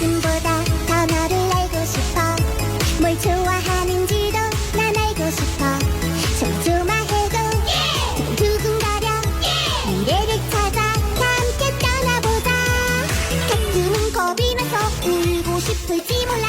지금보다 더 너를 알고 싶어. 뭘 좋아하는지도 난 알고 싶어. 조마조마해도 두근거려 미래를 찾아 함께 떠나보자. 가끔은 겁이 나서 울고 싶을지 몰라.